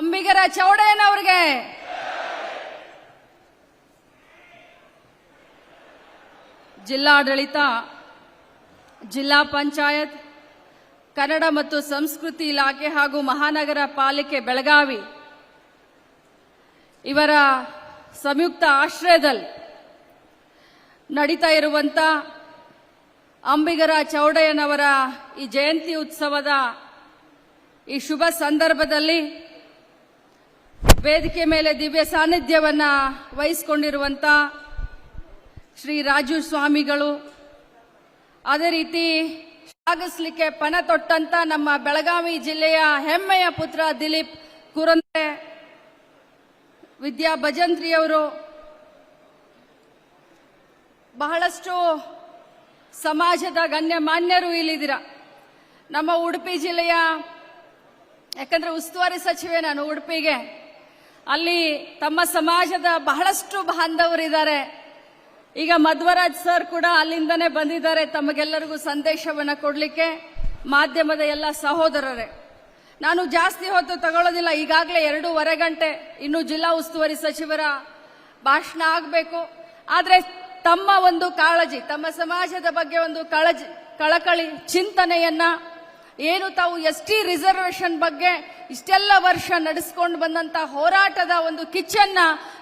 ಅಂಬಿಗರ ಚೌಡಯ್ಯನವ್ರಿಗೆ ಜಿಲ್ಲಾಡಳಿತ, ಜಿಲ್ಲಾ ಪಂಚಾಯತ್, ಕನ್ನಡ ಮತ್ತು ಸಂಸ್ಕೃತಿ ಇಲಾಖೆ ಹಾಗೂ ಮಹಾನಗರ ಪಾಲಿಕೆ ಬೆಳಗಾವಿ. ಇವರ ಸಂಯುಕ್ತ ಆಶ್ರಯದಲ್ಲಿ ನಡೀತಾ ಇರುವಂತ ಅಂಬಿಗರ ಚೌಡಯ್ಯನವರ ಈ ಜಯಂತಿ ಉತ್ಸವದ ಈ ಶುಭ ಸಂದರ್ಭದಲ್ಲಿ ವೇದಿಕೆ ಮೇಲೆ ದಿವ್ಯ ಸಾನ್ನಿಧ್ಯವನ್ನ ವಹಿಸಿಕೊಂಡಿರುವಂತ ಶ್ರೀ ರಾಜು ಸ್ವಾಮಿಗಳು, ಅದೇ ರೀತಿ ಶ್ಲಾಘಿಸಲಿಕ್ಕೆ ಪಣ ತೊಟ್ಟಂತ ನಮ್ಮ ಬೆಳಗಾವಿ ಜಿಲ್ಲೆಯ ಹೆಮ್ಮೆಯ ಪುತ್ರ ದಿಲೀಪ್ ಕುರಂದೆ, ವಿದ್ಯಾ ಭಜಂತ್ರಿಯವರು, ಬಹಳಷ್ಟು ಸಮಾಜದ ಗಣ್ಯಮಾನ್ಯರು ಇಲ್ಲಿದ್ದೀರ. ನಮ್ಮ ಉಡುಪಿ ಜಿಲ್ಲೆಯ, ಯಾಕಂದ್ರೆ ಉಸ್ತುವಾರಿ ಸಚಿವೆ ನಾನು ಉಡುಪಿಗೆ. ಅಲ್ಲಿ ತಮ್ಮ ಸಮಾಜದ ಬಹಳಷ್ಟು ಬಾಂಧವರಿದ್ದಾರೆ. ಈಗ ಮಧ್ವರಾಜ್ ಸರ್ ಕೂಡ ಅಲ್ಲಿಂದನೇ ಬಂದಿದ್ದಾರೆ, ತಮಗೆಲ್ಲರಿಗೂ ಸಂದೇಶವನ್ನು ಕೊಡಲಿಕ್ಕೆ, ಮಾಧ್ಯಮದ ಎಲ್ಲ ಸಹೋದರರೇ. ನಾನು ಜಾಸ್ತಿ ಹೊತ್ತು ತಗೊಳ್ಳೋದಿಲ್ಲ, ಈಗಾಗಲೇ ಎರಡೂವರೆ ಗಂಟೆ, ಇನ್ನು ಜಿಲ್ಲಾ ಉಸ್ತುವಾರಿ ಸಚಿವರ ಭಾಷಣ ಆಗಬೇಕು. ಆದರೆ ತಮ್ಮ ಒಂದು ಕಾಳಜಿ, ತಮ್ಮ ಸಮಾಜದ ಬಗ್ಗೆ ಒಂದು ಕಾಳಜಿ, ಕಳಕಳಿ ಚಿಂತನೆಯನ್ನ ಏನು ತಾವು ಎಸ್ ಟಿ ರಿಸರ್ವೇಶನ್ ಬಗ್ಗೆ ಇಷ್ಟೆಲ್ಲ ವರ್ಷ ನಡೆಸ್ಕೊಂಡು ಬಂದಂತ ಹೋರಾಟದ ಒಂದು ಕಿಚ್ಚನ್ನ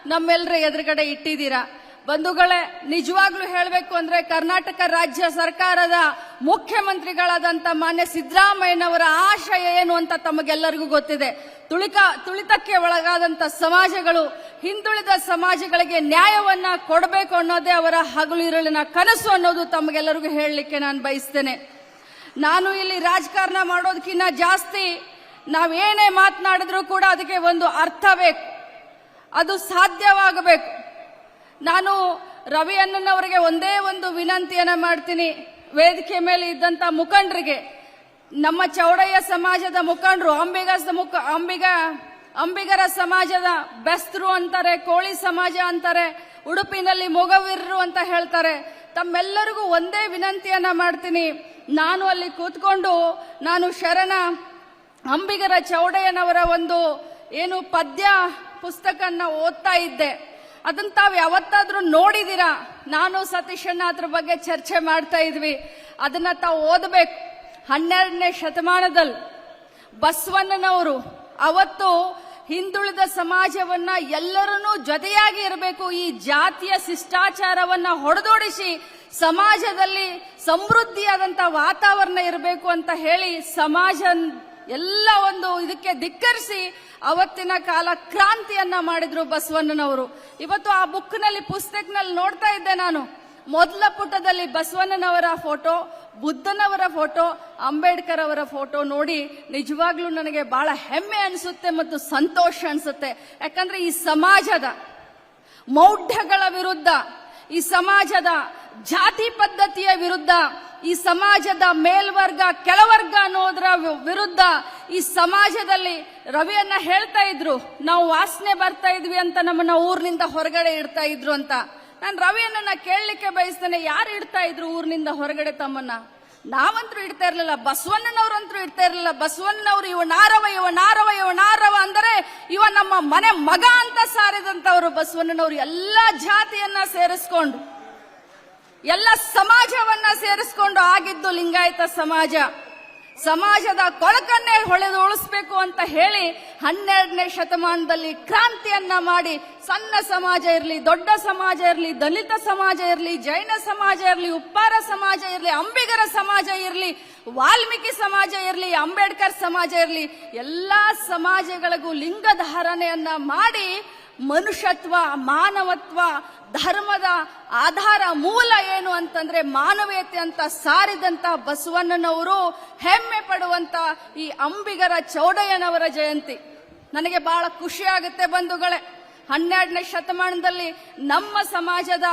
ನಮ್ಮೆಲ್ಲರ ಎದುರುಗಡೆ ಇಟ್ಟಿದ್ದೀರಾ? ಬಂಧುಗಳೇ, ನಿಜವಾಗ್ಲೂ ಹೇಳಬೇಕು ಅಂದ್ರೆ ಕರ್ನಾಟಕ ರಾಜ್ಯ ಸರ್ಕಾರದ ಮುಖ್ಯಮಂತ್ರಿಗಳಾದಂತ ಮಾನ್ಯ ಸಿದ್ದರಾಮಯ್ಯನವರ ಆಶಯ ಏನು ಅಂತ ತಮಗೆಲ್ಲರಿಗೂ ಗೊತ್ತಿದೆ. ತುಳಿಕ, ತುಳಿತಕ್ಕೆ ಒಳಗಾದಂತ ಸಮಾಜಗಳು, ಹಿಂದುಳಿದ ಸಮಾಜಗಳಿಗೆ ನ್ಯಾಯವನ್ನ ಕೊಡಬೇಕು ಅನ್ನೋದೇ ಅವರ ಹಗಲಿರುಳಿನ ಕನಸು ಅನ್ನೋದು ತಮಗೆಲ್ಲರಿಗೂ ಹೇಳಲಿಕ್ಕೆ ನಾನು ಬಯಸ್ತೇನೆ. ನಾನು ಇಲ್ಲಿ ರಾಜಕಾರಣ ಮಾಡೋದಕ್ಕಿಂತ ಜಾಸ್ತಿ ನಾವೇನೇ ಮಾತನಾಡಿದ್ರೂ ಕೂಡ ಅದಕ್ಕೆ ಒಂದು ಅರ್ಥ ಬೇಕು ಅದು ಸಾಧ್ಯವಾಗಬೇಕು. ನಾನು ರವಿ ಅಣ್ಣನವರಿಗೆ ಒಂದೇ ಒಂದು ವಿನಂತಿಯನ್ನು ಮಾಡ್ತೀನಿ. ವೇದಿಕೆ ಮೇಲೆ ಇದ್ದಂಥ ಮುಖಂಡರಿಗೆ, ನಮ್ಮ ಚೌಡಯ್ಯ ಸಮಾಜದ ಮುಖಂಡರು ಅಂಬಿಗ ಮುಖ, ಅಂಬಿಗ, ಅಂಬಿಗರ ಸಮಾಜದ ಬೆಸ್ತರು ಅಂತಾರೆ, ಕೋಳಿ ಸಮಾಜ ಅಂತಾರೆ, ಉಡುಪಿನಲ್ಲಿ ಮೊಗವೀರರು ಅಂತ ಹೇಳ್ತಾರೆ. ತಮ್ಮೆಲ್ಲರಿಗೂ ಒಂದೇ ವಿನಂತಿಯನ್ನ ಮಾಡ್ತೀನಿ. ನಾನು ಅಲ್ಲಿ ಕೂತ್ಕೊಂಡು ನಾನು ಶರಣ ಅಂಬಿಗರ ಚೌಡಯ್ಯನವರ ಒಂದು ಏನು ಪದ್ಯ ಪುಸ್ತಕನ್ನ ಓದ್ತಾ ಇದ್ದೆ. ಅದನ್ನ ತಾವು ಯಾವತ್ತಾದ್ರೂ ನೋಡಿದಿರಾ? ನಾನು ಸತೀಶಣ್ಣ ಅದ್ರ ಬಗ್ಗೆ ಚರ್ಚೆ ಮಾಡ್ತಾ ಇದ್ವಿ. ಅದನ್ನ ತಾವು ಓದಬೇಕು. ಹನ್ನೆರಡನೇ ಶತಮಾನದಲ್ಲಿ ಬಸವಣ್ಣನವರು ಅವತ್ತು ಹಿಂದುಳಿದ ಸಮಾಜವನ್ನ ಎಲ್ಲರನ್ನೂ ಜೊತೆಯಾಗಿ ಇರಬೇಕು, ಈ ಜಾತಿಯ ಶಿಷ್ಟಾಚಾರವನ್ನ ಹೊಡೆದೋಡಿಸಿ ಸಮಾಜದಲ್ಲಿ ಸಮೃದ್ಧಿಯಾದಂಥ ವಾತಾವರಣ ಇರಬೇಕು ಅಂತ ಹೇಳಿ ಸಮಾಜ ಎಲ್ಲ ಒಂದು ಇದಕ್ಕೆ ಧಿಕ್ಕರಿಸಿ ಅವತ್ತಿನ ಕಾಲ ಕ್ರಾಂತಿಯನ್ನ ಮಾಡಿದ್ರು ಬಸವಣ್ಣನವರು. ಇವತ್ತು ಆ ಬುಕ್ನಲ್ಲಿ ಪುಸ್ತಕನಲ್ಲಿ ನೋಡ್ತಾ ಇದ್ದೆ ನಾನು. ಮೊದಲ ಪುಟದಲ್ಲಿ ಬಸವಣ್ಣನವರ ಫೋಟೋ ಬುದ್ಧನವರ ಫೋಟೋ ಅಂಬೇಡ್ಕರ್ ಅವರ ಫೋಟೋ ನೋಡಿ ನಿಜವಾಗ್ಲೂ ನನಗೆ ಬಹಳ ಹೆಮ್ಮೆ ಅನಿಸುತ್ತೆ ಮತ್ತು ಸಂತೋಷ ಅನಿಸುತ್ತೆ. ಯಾಕಂದ್ರೆ ಈ ಸಮಾಜದ ಮೌಢ್ಯಗಳ ವಿರುದ್ಧ, ಈ ಸಮಾಜದ ಜಾತಿ ಪದ್ಧತಿಯ ವಿರುದ್ಧ, ಈ ಸಮಾಜದ ಮೇಲ್ವರ್ಗ, ಕೆಳವರ್ಗ ಅನ್ನೋದ್ರ ವಿರುದ್ಧ ಈ ಸಮಾಜದಲ್ಲಿ ರವಿಯನ್ನ ಹೇಳ್ತಾ ಇದ್ರು. ನಾವು ವಾಸನೆ ಬರ್ತಾ ಇದ್ವಿ ಅಂತ ನಮ್ಮನ್ನ ಊರಿನಿಂದ ಹೊರಗಡೆ ಇಡ್ತಾ ಇದ್ರು ಅಂತ. ನಾನು ರವಿಯನ್ನ ಕೇಳಲಿಕ್ಕೆ ಬಯಸ್ತೇನೆ. ಯಾರು ಇಡ್ತಾ ಇದ್ರು ಊರಿನಿಂದ ಹೊರಗಡೆ ತಮ್ಮನ್ನ? ನಾವಂತರೂ ಇಡ್ತಾ ಇರಲಿಲ್ಲ. ಬಸವಣ್ಣನವ್ರಂತರೂ ಇಡ್ತಾ ಇರಲಿಲ್ಲ. ಬಸವಣ್ಣನವರು ಇವ ನಾರವ ಇವ ನಾರವ ಇವ ನಾರವ ಅಂದರೆ ಇವ ನಮ್ಮ ಮನೆ ಮಗ ಅಂತ ಸಾರಿದಂತವರು ಬಸವಣ್ಣನವರು. ಎಲ್ಲಾ ಜಾತಿಯನ್ನ ಸೇರಿಸ್ಕೊಂಡು. ಎಲ್ಲ ಸಮಾಜವನ್ನ ಸೇರಿಸ್ಕೊಂಡು ಆಗಿದ್ದು ಲಿಂಗಾಯತ ಸಮಾಜ. ಸಮಾಜದ ಕೊಳಕನ್ನೇ ಹೊಳೆದು ಉಳಿಸ್ಬೇಕು ಅಂತ ಹೇಳಿ ಹನ್ನೆರಡನೇ ಶತಮಾನದಲ್ಲಿ ಕ್ರಾಂತಿಯನ್ನ ಮಾಡಿ ಸಣ್ಣ ಸಮಾಜ ಇರಲಿ, ದೊಡ್ಡ ಸಮಾಜ ಇರಲಿ, ದಲಿತ ಸಮಾಜ ಇರಲಿ, ಜೈನ ಸಮಾಜ ಇರಲಿ, ಉಪ್ಪಾರ ಸಮಾಜ ಇರಲಿ, ಅಂಬಿಗರ ಸಮಾಜ ಇರಲಿ, ವಾಲ್ಮೀಕಿ ಸಮಾಜ ಇರಲಿ, ಅಂಬೇಡ್ಕರ್ ಸಮಾಜ ಇರಲಿ, ಎಲ್ಲಾ ಸಮಾಜಗಳಿಗೂ ಲಿಂಗ ಧಾರಣೆಯನ್ನ ಮಾಡಿ ಮನುಷ್ಯತ್ವ, ಮಾನವತ್ವ, ಧರ್ಮದ ಆಧಾರ ಮೂಲ ಏನು ಅಂತಂದ್ರೆ ಮಾನವೀಯತೆ ಅಂತ ಸಾರಿದಂತ ಬಸವಣ್ಣನವರು ಹೆಮ್ಮೆ ಪಡುವಂತ ಈ ಅಂಬಿಗರ ಚೌಡಯ್ಯನವರ ಜಯಂತಿ. ನನಗೆ ಬಹಳ ಖುಷಿ ಆಗುತ್ತೆ ಬಂಧುಗಳೇ. ಹನ್ನೆರಡನೇ ಶತಮಾನದಲ್ಲಿ ನಮ್ಮ ಸಮಾಜದ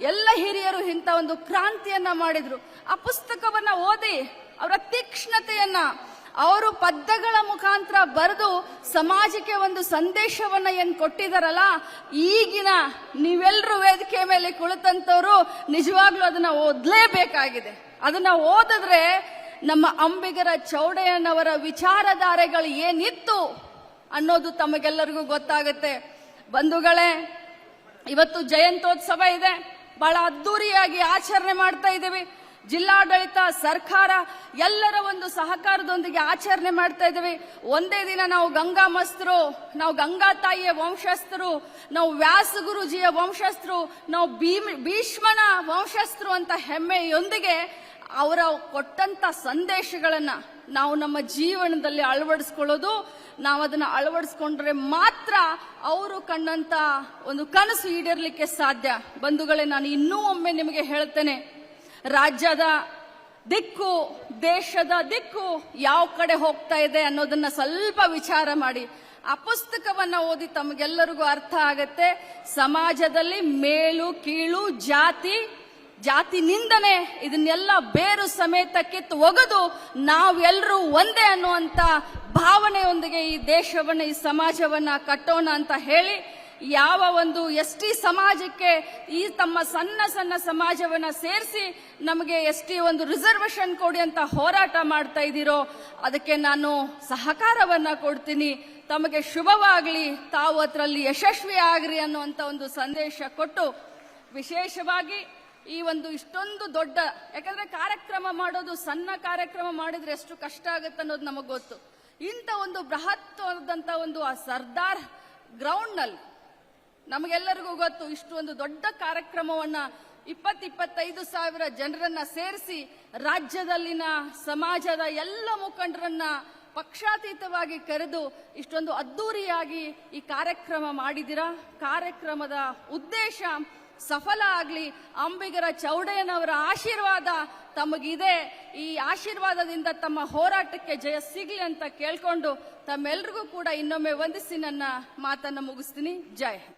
ಎಲ್ಲ ಹಿರಿಯರು ಇಂಥ ಒಂದು ಕ್ರಾಂತಿಯನ್ನ ಮಾಡಿದ್ರು. ಆ ಪುಸ್ತಕವನ್ನ ಓದಿ ಅವರ ತೀಕ್ಷ್ಣತೆಯನ್ನ ಅವರು ಪದ್ಯಗಳ ಮುಖಾಂತರ ಬರೆದು ಸಮಾಜಕ್ಕೆ ಒಂದು ಸಂದೇಶವನ್ನ ಏನ್ ಕೊಟ್ಟಿದಾರಲ್ಲ, ಈಗಿನ ನೀವೆಲ್ಲರೂ ವೇದಿಕೆ ಮೇಲೆ ಕುಳಿತಂತವ್ರು ನಿಜವಾಗ್ಲೂ ಅದನ್ನ ಓದ್ಲೇಬೇಕಾಗಿದೆ. ಅದನ್ನ ಓದಿದ್ರೆ ನಮ್ಮ ಅಂಬಿಗರ ಚೌಡಯ್ಯನವರ ವಿಚಾರಧಾರೆಗಳು ಏನಿತ್ತು ಅನ್ನೋದು ತಮಗೆಲ್ಲರಿಗೂ ಗೊತ್ತಾಗುತ್ತೆ. ಬಂಧುಗಳೇ, ಇವತ್ತು ಜಯಂತ್ಯೋತ್ಸವ ಇದೆ. ಬಹಳ ಅದ್ದೂರಿಯಾಗಿ ಆಚರಣೆ ಮಾಡ್ತಾ ಇದ್ದೀವಿ. ಜಿಲ್ಲಾಡಳಿತ ಸರ್ಕಾರ ಎಲ್ಲರ ಒಂದು ಸಹಕಾರದೊಂದಿಗೆ ಆಚರಣೆ ಮಾಡ್ತಾ ಇದ್ದೀವಿ. ಒಂದೇ ದಿನ ನಾವು ಗಂಗಾ ಮಸ್ತರು, ನಾವು ಗಂಗಾ ತಾಯಿಯ ವಂಶಸ್ಥರು, ನಾವು ವ್ಯಾಸಗುರುಜಿಯ ವಂಶಸ್ಥರು, ನಾವು ಭೀಷ್ಮನ ವಂಶಸ್ಥರು ಅಂತ ಹೆಮ್ಮೆಯೊಂದಿಗೆ ಅವರ ಕೊಟ್ಟಂತ ಸಂದೇಶಗಳನ್ನ ನಾವು ನಮ್ಮ ಜೀವನದಲ್ಲಿ ಅಳವಡಿಸ್ಕೊಳ್ಳೋದು. ನಾವು ಅದನ್ನ ಅಳವಡಿಸ್ಕೊಂಡ್ರೆ ಮಾತ್ರ ಅವರು ಕಂಡಂತ ಒಂದು ಕನಸು ಈಡೇರ್ಲಿಕ್ಕೆ ಸಾಧ್ಯ. ಬಂಧುಗಳೇ, ನಾನು ಇನ್ನೂ ಒಮ್ಮೆ ನಿಮಗೆ ಹೇಳ್ತೇನೆ. ರಾಜ್ಯದ ದಿಕ್ಕು, ದೇಶದ ದಿಕ್ಕು ಯಾವ ಕಡೆ ಹೋಗ್ತಾ ಇದೆ ಅನ್ನೋದನ್ನ ಸ್ವಲ್ಪ ವಿಚಾರ ಮಾಡಿ. ಆ ಪುಸ್ತಕವನ್ನ ಓದಿ ತಮಗೆಲ್ಲರಿಗೂ ಅರ್ಥ ಆಗತ್ತೆ. ಸಮಾಜದಲ್ಲಿ ಮೇಲು, ಕೀಳು, ಜಾತಿ ಜಾತಿ ನಿಂದನೆ ಇದನ್ನೆಲ್ಲ ಬೇರು ಸಮೇತ ಕಿತ್ತು ಒಗೆದು ನಾವೆಲ್ಲರೂ ಒಂದೇ ಅನ್ನುವಂತ ಭಾವನೆಯೊಂದಿಗೆ ಈ ದೇಶವನ್ನ, ಈ ಸಮಾಜವನ್ನ ಕಟ್ಟೋಣ ಅಂತ ಹೇಳಿ ಯಾವ ಒಂದು ಎಸ್ ಟಿ ಸಮಾಜಕ್ಕೆ ಈ ತಮ್ಮ ಸಣ್ಣ ಸಣ್ಣ ಸಮಾಜವನ್ನು ಸೇರಿಸಿ ನಮಗೆ ಎಸ್ ಟಿ ಒಂದು ರಿಸರ್ವೇಶನ್ ಕೊಡಿ ಅಂತ ಹೋರಾಟ ಮಾಡ್ತಾ ಇದ್ದೀರೋ, ಅದಕ್ಕೆ ನಾನು ಸಹಕಾರವನ್ನ ಕೊಡ್ತೀನಿ. ತಮಗೆ ಶುಭವಾಗಲಿ, ತಾವು ಅದರಲ್ಲಿ ಯಶಸ್ವಿ ಆಗ್ರಿ ಅನ್ನುವಂತ ಒಂದು ಸಂದೇಶ ಕೊಟ್ಟು ವಿಶೇಷವಾಗಿ ಈ ಒಂದು ಇಷ್ಟೊಂದು ದೊಡ್ಡ, ಯಾಕಂದ್ರೆ ಕಾರ್ಯಕ್ರಮ ಮಾಡೋದು, ಸಣ್ಣ ಕಾರ್ಯಕ್ರಮ ಮಾಡಿದ್ರೆ ಎಷ್ಟು ಕಷ್ಟ ಆಗುತ್ತೆ ಅನ್ನೋದು ನಮಗೆ ಗೊತ್ತು. ಇಂಥ ಒಂದು ಬೃಹತ್ವಾದಂಥ ಒಂದು ಆ ಸರ್ದಾರ್ ಗ್ರೌಂಡ್ನಲ್ಲಿ ನಮಗೆಲ್ಲರಿಗೂ ಗೊತ್ತು ಇಷ್ಟು ಒಂದು ದೊಡ್ಡ ಕಾರ್ಯಕ್ರಮವನ್ನ ಇಪ್ಪತ್ತಿಪ್ಪತ್ತೈದು ಸಾವಿರ ಜನರನ್ನ ಸೇರಿಸಿ ರಾಜ್ಯದಲ್ಲಿನ ಸಮಾಜದ ಎಲ್ಲ ಮುಖಂಡರನ್ನ ಪಕ್ಷಾತೀತವಾಗಿ ಕರೆದು ಇಷ್ಟೊಂದು ಅದ್ದೂರಿಯಾಗಿ ಈ ಕಾರ್ಯಕ್ರಮ ಮಾಡಿದಿರ? ಕಾರ್ಯಕ್ರಮದ ಉದ್ದೇಶ ಸಫಲ ಆಗ್ಲಿ, ಅಂಬಿಗರ ಚೌಡಯ್ಯನವರ ಆಶೀರ್ವಾದ ತಮಗಿದೆ. ಈ ಆಶೀರ್ವಾದದಿಂದ ತಮ್ಮ ಹೋರಾಟಕ್ಕೆ ಜಯ ಸಿಗ್ಲಿ ಅಂತ ಕೇಳ್ಕೊಂಡು ತಮ್ಮೆಲ್ರಿಗೂ ಕೂಡ ಇನ್ನೊಮ್ಮೆ ವಂದಿಸಿ ನನ್ನ ಮಾತನ್ನ ಮುಗಿಸ್ತೀನಿ. ಜೈ ಹಿಂದ್.